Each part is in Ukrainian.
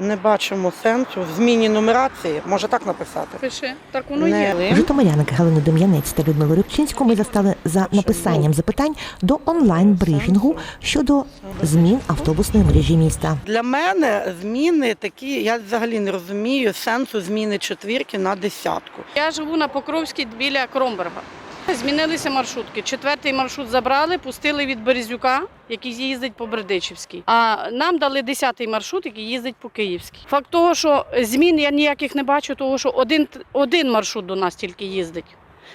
Не бачимо сенсу в зміні нумерації. Може так написати? Пиши, так воно Не є. Житомирянки Галину Дем'янець та Людмилу Рибчинську ми застали за написанням запитань до онлайн-брифінгу щодо змін автобусної мережі міста. Для мене зміни такі, я взагалі не розумію сенсу зміни четвірки на десятку. Я живу на Покровській біля Кромберга. Змінилися маршрутки. Четвертий маршрут забрали, пустили від Березюка, який їздить по Бердичівській. А нам дали десятий маршрут, який їздить по Київській. Факт того, що змін я ніяких не бачу, того що один, один маршрут до нас тільки їздить.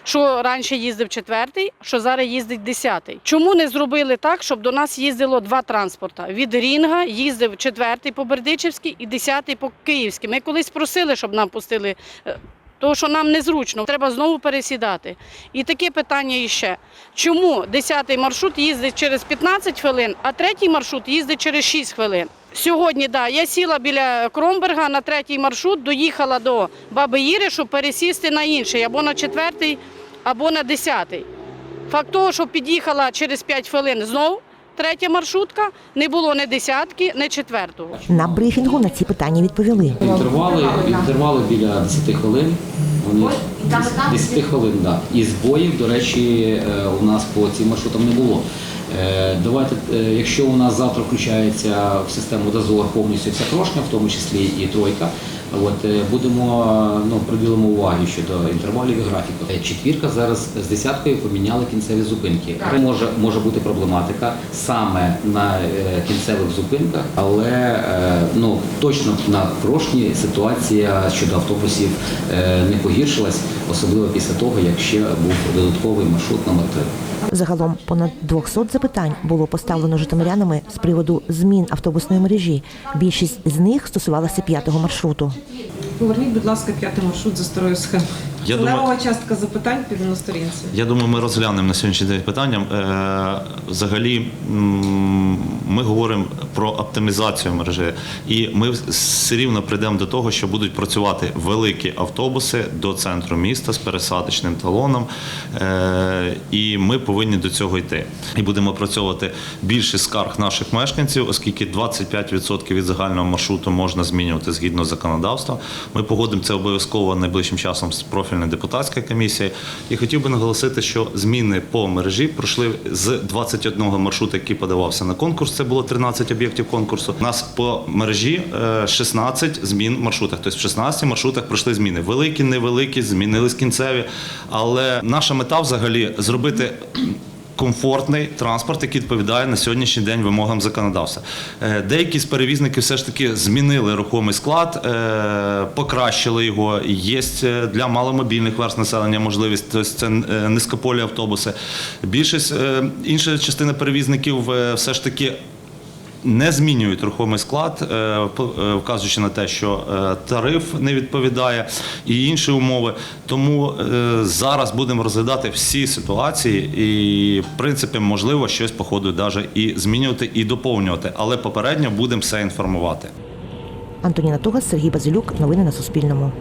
Що раніше їздив четвертий, що зараз їздить десятий. Чому не зробили так, щоб до нас їздило два транспорта? Від Рінга їздив четвертий по Бердичівській і десятий по Київській. Ми колись просили, щоб нам пустили е, тому що нам незручно, треба знову пересідати. І таке питання іще. Чому 10-й маршрут їздить через 15 хвилин, а третій маршрут їздить через 6 хвилин? Сьогодні, да, я сіла біля Кромберга на третій маршрут, доїхала до Баби Їри, щоб пересісти на інший, або на четвертий, або на десятий. Факт того, що під'їхала через 5 хвилин знов третя маршрутка, не було ні десятки, ні четвертого. На брифінгу на ці питання відповіли. Інтервали, інтервали біля 10 хвилин. Вони 10 хвилин, да. І збоїв, до речі, е, у нас по цим маршрутам не було. Е, Давайте, е, якщо у нас завтра включається в систему дозор повністю вся крошня, в тому числі і тройка, от е, будемо е, ну, приділимо увагу щодо інтервалів і графіку. Е, Четвірка зараз з десяткою поміняли кінцеві зупинки. Може, може бути проблематика саме на кінцевих зупинках, але ну точно на крошні ситуація щодо автобусів не погіршилась, особливо після того, як ще був додатковий маршрут номер 3. Загалом понад 200 запитань було поставлено житомирянами з приводу змін автобусної мережі. Більшість з них стосувалася п'ятого маршруту. Поверніть, будь ласка, п'ятий маршрут за старою схемою. Я думаю- частка запитань піде на сторінці. Я думаю, ми розглянемо на сьогоднішній день питання. Е, Взагалі, м, ми говоримо про оптимізацію мережі, і ми все рівно прийдемо до того, що будуть працювати великі автобуси до центру міста з пересадочним талоном. Е, І ми повинні до цього йти. І будемо опрацьовувати більше скарг наших мешканців, оскільки 25% від загального маршруту можна змінювати згідно законодавства. Ми погодимо це обов'язково найближчим часом з профільною депутатською комісією. І хотів би наголосити, що зміни по мережі пройшли з 21 маршруту, який подавався на конкурс. Це було 13 об'єктів конкурсу. У нас по мережі е, 16 змін в маршрутах. Тобто в 16 маршрутах пройшли зміни. Великі, невеликі, змінились кінцеві. Але наша мета взагалі зробити. Комфортний транспорт, який відповідає на сьогоднішній день вимогам законодавства. Е, Деякі з перевізників все ж таки змінили рухомий склад, е, покращили його. Є е, для маломобільних верст населення можливість, тобто це низкополі автобуси. Більшість інша частина перевізників все ж таки не змінюють рухомий склад, е, е, вказуючи на те, що е, тариф не відповідає і інші умови. Тому зараз будемо розглядати всі ситуації, і в принципі можливо щось по ходу навіть і змінювати і доповнювати, але попередньо будемо все інформувати. Антоніна Тугас, Сергій Базилюк. Новини на Суспільному.